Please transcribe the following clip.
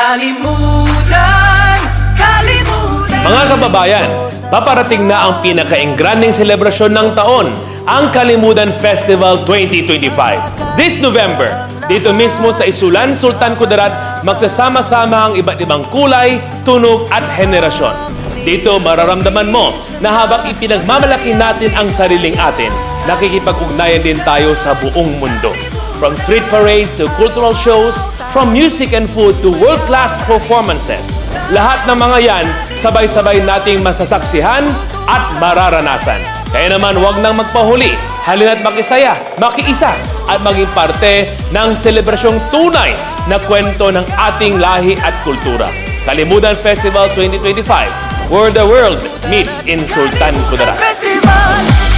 Kalimutan, kalimutan Mga kababayan, paparating na ang pinaka-engranding selebrasyon ng taon, ang Kalimutan Festival 2025. This November, dito mismo sa Isulan, Sultan Kudarat, magsasama-sama ang iba't ibang kulay, tunog at henerasyon. Dito mararamdaman mo na habang ipinagmamalaki natin ang sariling atin, nakikipag-ugnayan din tayo sa buong mundo. From street parades to cultural shows, from music and food to world-class performances. Lahat ng mga yan, sabay-sabay nating masasaksihan at mararanasan. Kaya naman huwag nang magpahuli. Halina't makisaya, makiisa, at maging parte ng selebrasyong tunay na kwento ng ating lahi at kultura. Kalimutan Festival 2025, where the world meets in Sultan Kudarat. Festival